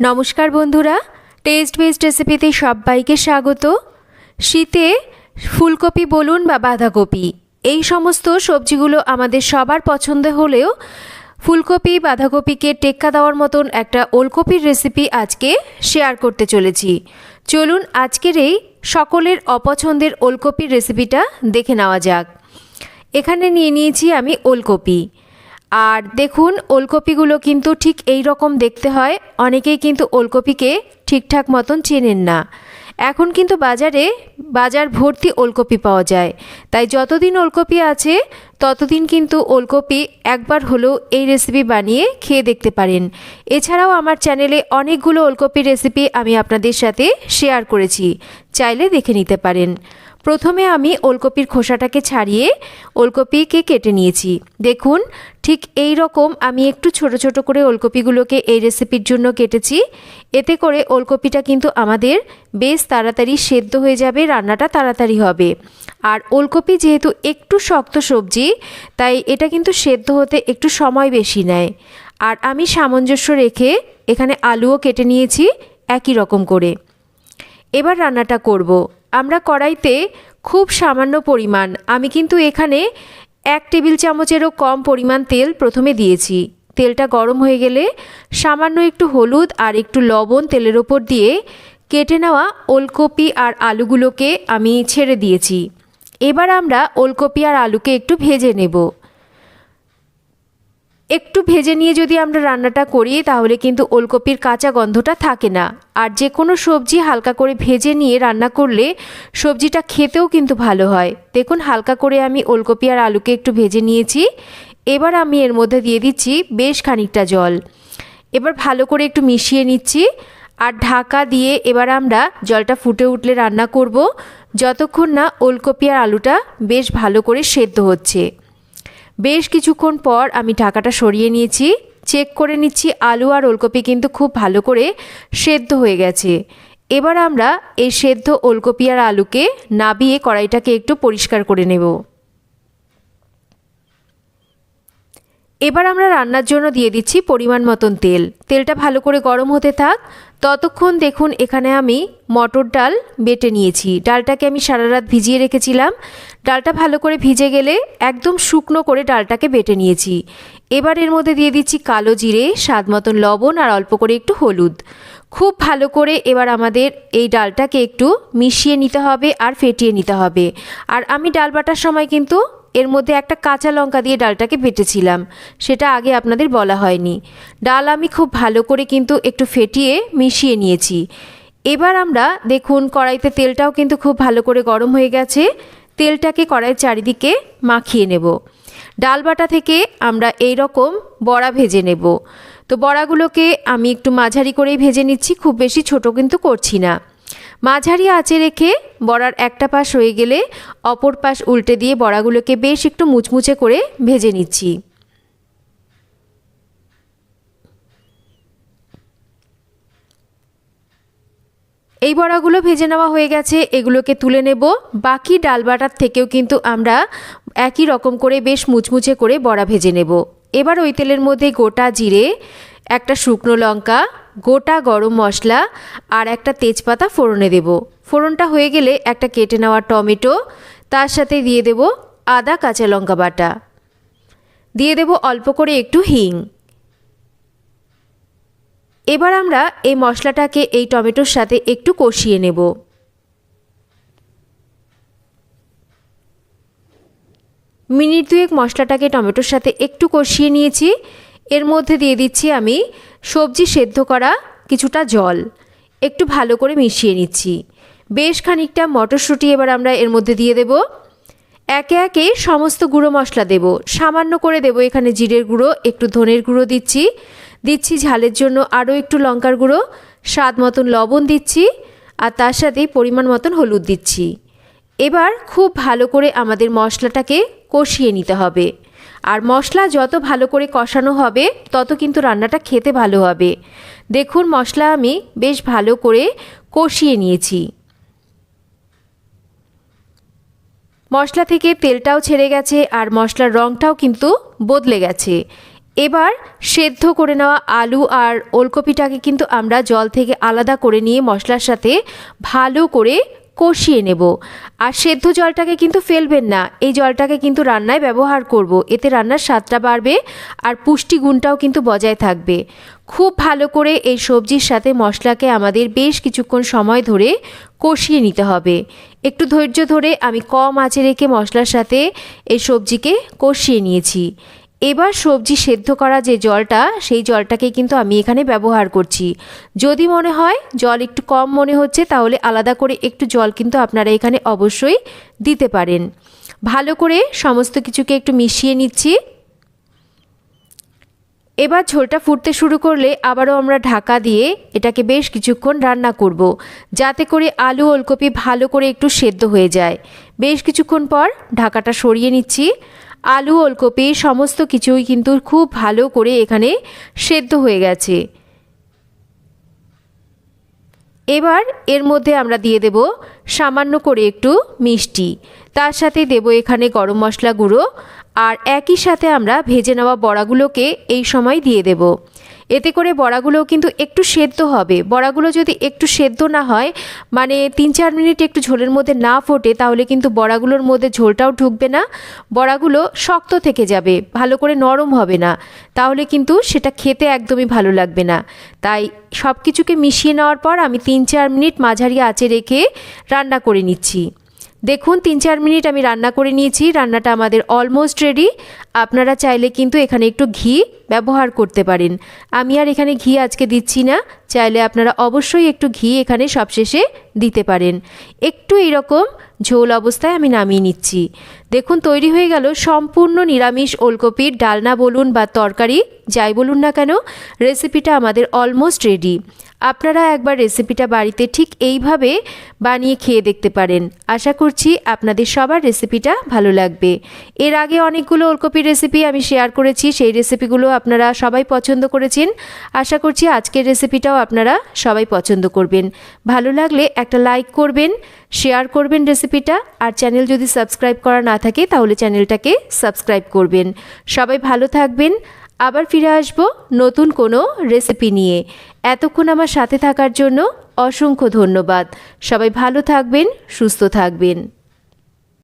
নমস্কার বন্ধুরা test best রেসিপিতে সবাইকে স্বাগত। শীতে ফুলকপি বলুন বা বাঁধাকপি, এই সমস্ত সবজিগুলো আমাদের সবার পছন্দ হলেও ফুলকপি, বাঁধাকপিকে টেক্কা দেওয়ার মতন একটা ওলকপির রেসিপি আজকে শেয়ার করতে চলেছি। চলুন আজকের এই সকলের অপছন্দের ওলকপির রেসিপিটা দেখে নেওয়া যাক। এখানে নিয়ে নিয়েছি আমি ওলকপি। আর দেখুন, ওলকপিগুলো কিন্তু ঠিক এই রকম দেখতে হয়। অনেকেই কিন্তু ওলকপিকে ঠিকঠাক মতন চেনেন না। এখন কিন্তু বাজারে বাজার ভর্তি ওলকপি পাওয়া যায়। তাই যতদিন ওলকপি আছে, ততদিন কিন্তু ওলকপি একবার হলেও এই রেসিপি বানিয়ে খেয়ে দেখতে পারেন। এছাড়াও আমার চ্যানেলে অনেকগুলো ওলকপির রেসিপি আমি আপনাদের সাথে শেয়ার করেছি। চাইলে দেখে নিতে পারেন। প্রথমে আমি ওলকপির খোসাটাকে ছাড়িয়ে ওলকপিকে কেটে নিয়েছি। দেখুন, ঠিক এই রকম আমি একটু ছোট ছোট করে ওলকপিগুলোকে এই রেসিপির জন্য কেটেছি। এতে করে ওলকপিটা কিন্তু আমাদের বেশ তাড়াতাড়ি সেদ্ধ হয়ে যাবে, রান্নাটা তাড়াতাড়ি হবে। আর ওলকপি যেহেতু একটু শক্ত সবজি, তাই এটা কিন্তু সেদ্ধ হতে একটু সময় বেশি নেয়। আর আমি সামঞ্জস্য রেখে এখানে আলুও কেটে নিয়েছি, একই রকম করে। এবার রান্নাটা করব। আমরা কড়াইতে খুব সামান্য পরিমাণ, আমি কিন্তু এখানে এক টেবিল চামচেরও কম পরিমাণ তেল প্রথমে দিয়েছি। তেলটা গরম হয়ে গেলে সামান্য একটু হলুদ আর একটু লবণ তেলের ওপর দিয়ে কেটে নেওয়া ওলকপি আর আলুগুলোকে আমি ছেড়ে দিয়েছি। এবার আমরা ওলকপি আর আলুকে একটু ভেজে নেব। একটু ভেজে নিয়ে যদি আমরা রান্নাটা করি, তাহলে কিন্তু ওলকপির কাঁচা গন্ধটা থাকে না। আর যে কোনো সবজি হালকা করে ভেজে নিয়ে রান্না করলে সবজিটা খেতেও কিন্তু ভালো হয়। দেখুন, হালকা করে আমি ওলকপি আর আলুকে একটু ভেজে নিয়েছি। এবার আমি এর মধ্যে দিয়ে দিচ্ছি বেশ খানিকটা জল। এবার ভালো করে একটু মিশিয়ে নিচ্ছি। আর ঢাকা দিয়ে এবার আমরা জলটা ফুটে উঠলে রান্না করব। যতক্ষণ না ওলকপি আর আলুটা বেশ ভালো করে সেদ্ধ হচ্ছে। বেশ কিছুক্ষণ পর আমি ঢাকাটা সরিয়ে নিয়েছি, চেক করে নিচ্ছি আলু আর ওলকপি কিন্তু খুব ভালো করে সেদ্ধ হয়ে গেছে। এবার আমরা এই সেদ্ধ ওলকপি আর আলুকে নাবিয়ে কড়াইটাকে একটু পরিষ্কার করে নেব। এবার আমরা রান্নার জন্য দিয়ে দিচ্ছি পরিমাণ মতন তেল। তেলটা ভালো করে গরম হতে থাক। ততক্ষণ দেখুন এখানে আমি মটর ডাল বেটে নিয়েছি। ডালটাকে আমি সারা রাত ভিজিয়ে রেখেছিলাম। ডালটা ভালো করে ভিজে গেলে একদম শুকনো করে ডালটাকে বেটে নিয়েছি। এবার এর মধ্যে দিয়ে দিচ্ছি কালো জিরে, স্বাদ মতন লবণ আর অল্প করে একটু হলুদ। খুব ভালো করে এবার আমাদের এই ডালটাকে একটু মিশিয়ে নিতে হবে আর ফেটিয়ে নিতে হবে। আর আমি ডাল বাটার সময় কিন্তু এর মধ্যে একটা কাঁচা লঙ্কা দিয়ে ডালটাকে বেটেছিলাম সেটা আগে আপনাদের বলা হয়নি। ডাল আমি খুব ভালো করে কিন্তু একটু ফেটিয়ে মিশিয়ে নিয়েছি। এবার আমরা দেখুন, কড়াইতে তেলটাও কিন্তু খুব ভালো করে গরম হয়ে গেছে। তেলটাকে কড়াইয়ের চারিদিকে মাখিয়ে নেব। ডাল বাটা থেকে আমরা এই রকম বড়া ভেজে নেব। তো বড়াগুলোকে আমি একটু মাঝারি করেই ভেজে নিচ্ছি, খুব বেশি ছোট কিন্তু করছি না। মাঝারি আঁচে রেখে বড়ার একটা পাশ হয়ে গেলে অপর পাশ উল্টে দিয়ে বড়াগুলোকে বেশ একটু মুচমুচে করে ভেজে নিচ্ছি। এই বড়াগুলো ভেজে নেওয়া হয়ে গেছে, এগুলোকে তুলে নেব। বাকি ডাল বাটার থেকেও কিন্তু আমরা একই রকম করে বেশ মুচমুচে করে বড়া ভেজে নেব। এবার ওই তেলের মধ্যে গোটা জিরে, একটা শুকনো লঙ্কা গোটা গরম মশলা আর একটা তেজপাতা ফোড়নে দেব। ফোড়নটা হয়ে গেলে একটা কেটে নেওয়া টমেটো, তার সাথে দিয়ে দেব আদা কাঁচা লঙ্কা বাটা। দিয়ে দেব অল্প করে একটু হিং। এবার আমরা এই মশলাটাকে এই টমেটোর সাথে একটু কষিয়ে নেব। মিনিট দুয়েক মশলাটাকে টমেটোর সাথে একটু কষিয়ে নিয়েছি। এর মধ্যে দিয়ে দিচ্ছি আমি সবজি সেদ্ধ করা কিছুটা জল। একটু ভালো করে মিশিয়ে নিচ্ছি। বেশ খানিকটা মটরশুঁটি এবার আমরা এর মধ্যে দিয়ে দেব। একে একে সমস্ত গুঁড়ো মশলা দেব। সামান্য করে দেব এখানে জিরের গুঁড়ো, একটু ধনের গুঁড়ো দিচ্ছি। দিচ্ছি ঝালের জন্য আরও একটু লঙ্কার গুঁড়ো, স্বাদ মতন লবণ দিচ্ছি আর তার সাথেই পরিমাণ মতন হলুদ দিচ্ছি। এবার খুব ভালো করে আমাদের মশলাটাকে কষিয়ে নিতে হবে। আর মশলা যত ভালো করে কষানো হবে, তত কিন্তু রান্নাটা খেতে ভালো হবে। দেখুন, মশলা আমি বেশ ভালো করে কষিয়ে নিয়েছি। মশলা থেকে তেলটাও ছেড়ে গেছে আর মশলার রঙটাও কিন্তু বদলে গেছে। এবার সেদ্ধ করে নেওয়া আলু আর ওলকপিটাকে কিন্তু আমরা জল থেকে আলাদা করে নিয়ে মশলার সাথে ভালো করে কষিয়ে নেব। আর সেদ্ধ জলটাকে কিন্তু ফেলবেন না। এই জলটাকে কিন্তু রান্নায় ব্যবহার করব। এতে রান্নার স্বাদটা বাড়বে আর পুষ্টিগুণটাও কিন্তু বজায় থাকবে। খুব ভালো করে এই সবজির সাথে মশলাকে আমাদের বেশ কিছুক্ষণ সময় ধরে কষিয়ে নিতে হবে। একটু ধৈর্য ধরে আমি কম আঁচে রেখে মশলার সাথে এই সবজিকে কষিয়ে নিয়েছি। এবার সবজি সেদ্ধ করা যে জলটা, সেই জলটাকে কিন্তু আমি এখানে ব্যবহার করছি। যদি মনে হয় জল একটু কম মনে হচ্ছে, তাহলে আলাদা করে একটু জল কিন্তু আপনারা এখানে অবশ্যই দিতে পারেন। ভালো করে সমস্ত কিছুকে একটু মিশিয়ে নিচ্ছি। এবার ঝোলটা ফুটতে শুরু করলে আবারও আমরা ঢাকা দিয়ে এটাকে বেশ কিছুক্ষণ রান্না করব। যাতে করে আলু, ওলকপি ভালো করে একটু সেদ্ধ হয়ে যায়। বেশ কিছুক্ষণ পর ঢাকাটা সরিয়ে নিচ্ছি। আলু, ওলকপি, সমস্ত কিছুই কিন্তু খুব ভালো করে এখানে সেদ্ধ হয়ে গেছে। এবার এর মধ্যে আমরা দিয়ে দেব সামান্য করে একটু মিষ্টি। তার সাথে দেব এখানে গরম মশলা গুঁড়ো। আর একই সাথে আমরা ভেজে নেওয়া বড়াগুলোকে এই সময় দিয়ে দেব। এতে করে বড়াগুলো কিন্তু একটু সেদ্ধ হবে। বড়াগুলো যদি একটু সেদ্ধ না হয় মানে তিন চার মিনিট একটু ঝোলের মধ্যে না ফোটে, তাহলে কিন্তু বড়াগুলোর মধ্যে ঝোলটাও ঢুকবে না। বড়াগুলো শক্ত থেকে যাবে, ভালো করে নরম হবে না। তাহলে কিন্তু সেটা খেতে একদমই ভালো লাগবে না। তাই সব কিছুকে মিশিয়ে নেওয়ার পর আমি তিন চার মিনিট মাঝারি আঁচে রেখে রান্না করে নিচ্ছি। দেখুন, তিন চার মিনিট আমি রান্না করে নিয়েছি। রান্নাটা আমাদের অলমোস্ট রেডি আপনারা চাইলে কিন্তু এখানে একটু ঘি ব্যবহার করতে পারেন। আমি আর এখানে ঘি আজকে দিচ্ছি না। চাইলে আপনারা অবশ্যই একটু ঘি এখানে সবশেষে দিতে পারেন। একটু এইরকম ঝোল অবস্থায় আমি নামিয়ে নিচ্ছি। দেখুন, তৈরি হয়ে গেল সম্পূর্ণ নিরামিষ ওলকপির ডালনা বলুন বা তরকারি, যাই বলুন না কেন রেসিপিটা আমাদের অলমোস্ট রেডি আপনারা একবার রেসিপিটা বাড়িতে ঠিক এইভাবে বানিয়ে খেয়ে দেখতে পারেন। আশা করছি আপনাদের সবার রেসিপিটা ভালো লাগবে। এর আগে অনেকগুলো ওলকপির রেসিপি আমি শেয়ার করেছি, সেই রেসিপিগুলো আপনারা সবাই পছন্দ করেছেন। আশা করছি আজকের রেসিপিটাও আপনারা সবাই পছন্দ করবেন। ভালো লাগলে একটা লাইক করবেন, শেয়ার করবেন রেসিপিটা, আর চ্যানেল যদি সাবস্ক্রাইব করা না থাকে তাহলে চ্যানেলটাকে সাবস্ক্রাইব করবেন। সবাই ভালো থাকবেন। আবার ফিরে আসব নতুন কোনো রেসিপি নিয়ে। এতক্ষণ আমার সাথে থাকার জন্য অসংখ্য ধন্যবাদ। সবাই ভালো থাকবেন, সুস্থ থাকবেন।